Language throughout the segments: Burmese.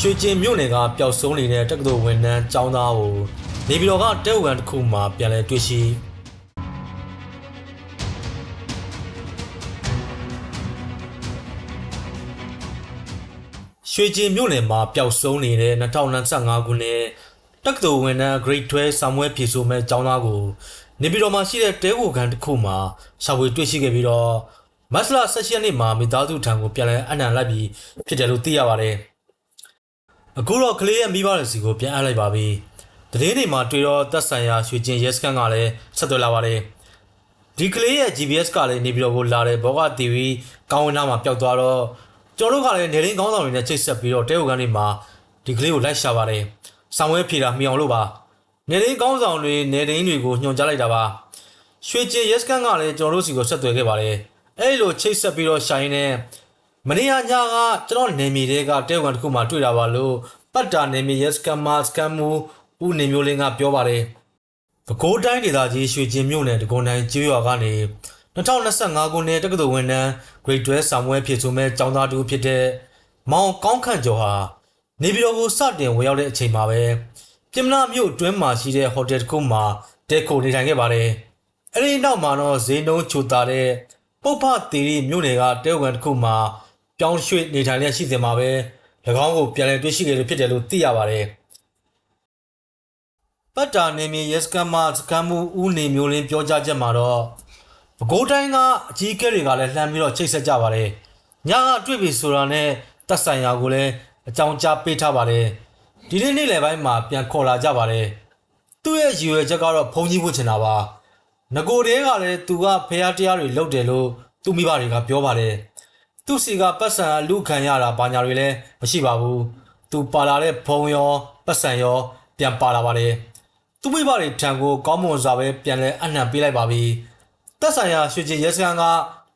ရွှေကျင်မြို့နယ်ကပျောက်ဆုံးနေတဲ့တက္ကသိုလ်ဝန်ထမ်းကျောင်းသားကိုနေပြည်တော်ကတဲဝကန်တစ်ခုမှာပြန်လည်တွေ့ရှိရွှေကျင်မြို့နယ်မှာပျောက်ဆုံးနေတဲ့2025ခုနှစ်တက္ကသိုလ်ဝန်ထမ်း Grade 12စာမွဲဖြည့်ဆို့မဲ့ကျောင်းသားကိုနေပြည်တော်မှာရှိတဲ့တဲဝကန်တစ်ခုမှာရှာဖွေတွေ့ရှိခဲ့ပြီးတော့မတ်လ16ရက်နေ့မှာမိသားစုထံကိုပြန်လည်အနံလိုက်ပြီးဖြစ်တယ်လို့သိရပါတယ်။ အခုတော့ကလေးရဲ့မိဘတွေစီကိုပြန်အပ်လိုက်ပါပြီ။တတိယနေ့မှာတွေ့တော့သက်ဆိုင်ရာရွှေကျင်ရဲစခန်းကလည်းဆက်သွယ်လာပါတယ်။ဒီကလေးရဲ့ GPS ကလည်းနေပြည်တော်ကိုလာတဲ့ဘောကတီဗီကောင်းဝင်းသားမှာပျောက်သွားတော့ကျွန်တော်တို့ကလည်းနေရင်းကောင်းဆောင်တွေနဲ့ချိတ်ဆက်ပြီးတော့တဲဟိုကန်တွေမှာဒီကလေးကိုလိုက်ရှာပါတယ်။ဆောင်းဝဲဖြေတာမြင်အောင်လို့ပါ။နေရင်းကောင်းဆောင်တွေနေရင်းတွေကိုညွှန်ကြားလိုက်တာပါ။ရွှေကျင်ရဲစခန်းကလည်းကျွန်တော်တို့စီကိုဆက်သွယ်ခဲ့ပါတယ်။အဲဒီလိုချိတ်ဆက်ပြီးတော့ရှာရင်းနဲ့ မနေ့ကညကကျွန်တော်နေမီတွေကတဲဝန်တစ်ခုမှတွေ့တာပါလို့ပတ်တာနေမီရက်စကမ်မာစကမ်မူဦးနေမျိုးလင်းကပြောပါတယ်။ပဲခူးတိုင်းဒေသကြီးရွှေကျင်မြို့နယ်တကွန်တိုင်းကျေးရွာကနေ2025ခုနှစ်တက္ကသိုလ်ဝန်ထမ်း Grade 12စာမွဲဖြစ်ဆိုမဲ့ကျောင်းသားတူဖြစ်တဲ့မောင်ကောင်းခန့်ကျော်ဟာနေပြည်တော်ကိုစတင်ဝင်ရောက်တဲ့အချိန်မှာပဲပြင်မနာမြို့အတွင်းမှာရှိတဲ့ဟိုတယ်တစ်ခုမှာတဲခိုနေထိုင်ခဲ့ပါတယ်။အဲဒီနောက်မှာတော့ဈေးနှုန်းချိုတာတဲ့ပုပ္ပတီရီမြို့နယ်ကတဲဝန်တစ်ခုမှာ ပြောင်းရွှေ့နေထိုင်လျက်ရှိစဉ်မှာပဲ၎င်းကိုပြန်လည်တွေ့ရှိခဲ့လို့ဖြစ်တယ်လို့သိရပါတယ်။ပတ်တာနေမြေရဲစကန်မှစကန်မှုဦးနေမျိုးလင်းပြောကြားချက်မှာတော့ပဲခူးတိုင်းကအကြီးအကဲတွေကလည်းလှမ်းပြီးတော့ချိတ်ဆက်ကြပါတယ်။ညကတွေ့ပြီဆိုတာနဲ့တက်ဆိုင်ရာကိုလည်းအကြောင်းကြားပေးထားပါတယ်။ဒီနေ့နေ့လယ်ပိုင်းမှာပြန်ခေါ်လာကြပါတယ်။သူ့ရဲ့ရည်ရွယ်ချက်ကတော့ဘုံကြီးဝှချင်တာပါ။ငကိုတဲကလည်းသူကဖះတရားတွေလုပ်တယ်လို့သူမိဘတွေကပြောပါတယ်။ သူ့စီကပတ်စံအလူခံရတာဘာညာတွေလည်းမရှိပါဘူး။သူပါလာတဲ့ဖုံရောပတ်စံရောပြန်ပါလာပါတယ်။သူ့မိဘတွေထံကိုကောင်းမွန်စွာပဲပြန်လဲအနှံပေးလိုက်ပါပြီ။သက်ဆိုင်ရာရွှေကျင်ရဲစခန်းက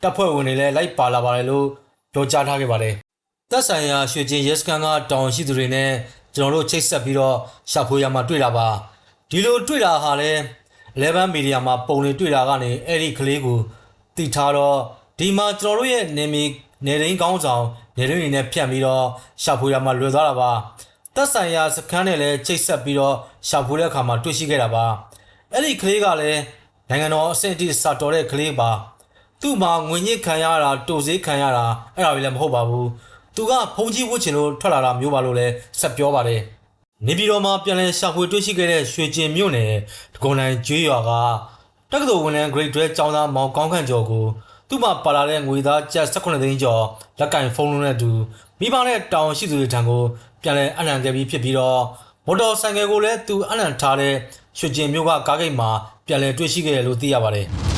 တပ်ဖွဲ့ဝင်တွေလည်းလိုက်ပါလာပါတယ်လို့ပြောကြားထားခဲ့ပါတယ်။သက်ဆိုင်ရာရွှေကျင်ရဲစခန်းကတောင်ရှိသူတွေနဲ့ကျွန်တော်တို့ချိတ်ဆက်ပြီးတော့ရှာဖွေရမှာတွေ့တာပါ။ဒီလိုတွေ့တာဟာလည်း11မီဒီယာမှာပုံတွေတွေ့တာကနေအဲ့ဒီကလေးကိုတည်ထားတော့ ဒီမှာကျွန်တော်တို့ရဲ့နေမီနေရင်းကောင်းဆောင်နေရင်းတွေနဲ့ဖြတ်ပြီးတော့ရှာဖွေရမှာလွယ်သွားတာပါသက်ဆိုင်ရာစခန်းနဲ့လည်းချိတ်ဆက်ပြီးတော့ရှာဖွေတဲ့အခါမှာတွေ့ရှိခဲ့တာပါအဲ့ဒီကလေးကလည်းနိုင်ငံတော်အဆင့်အထိစာတော်တဲ့ကလေးပါသူ့မှာငွေညစ်ခံရတာတူစေးခံရတာအဲ့ဒါတွေလည်းမဟုတ်ပါဘူးသူကဖုန်ကြီးဝှချင်လို့ထွက်လာတာမျိုးပါလို့လည်းဆက်ပြောပါတယ်နေပြည်တော်မှာပြန်လည်ရှာဖွေတွေ့ရှိခဲ့တဲ့ရွှေကျင်မြို့နယ်တကွန်တိုင်းကျွေးရွာကတက္ကသိုလ်ဝန်ထမ်း grade 12ကျောင်းသားမောင်ကောင်းခန့်ကျော်ကို သူ့မှာပါလာတဲ့ငွေသားကျပ်18သိန်းကျော်လက်ကင်ဖုန်းလုံးနဲ့အတူမိဘနဲ့တောင်ရှိသူတွေထံကိုပြန်လည်အနံခဲ့ပြီးဖြစ်ပြီးတော့မော်တော်ဆိုင်ကယ်ကိုလည်းသူအနံထားတဲ့ရွှေကျင်မြို့ကကားဂိတ်မှာပြန်လည်တွေ့ရှိခဲ့တယ်လို့သိရပါတယ်။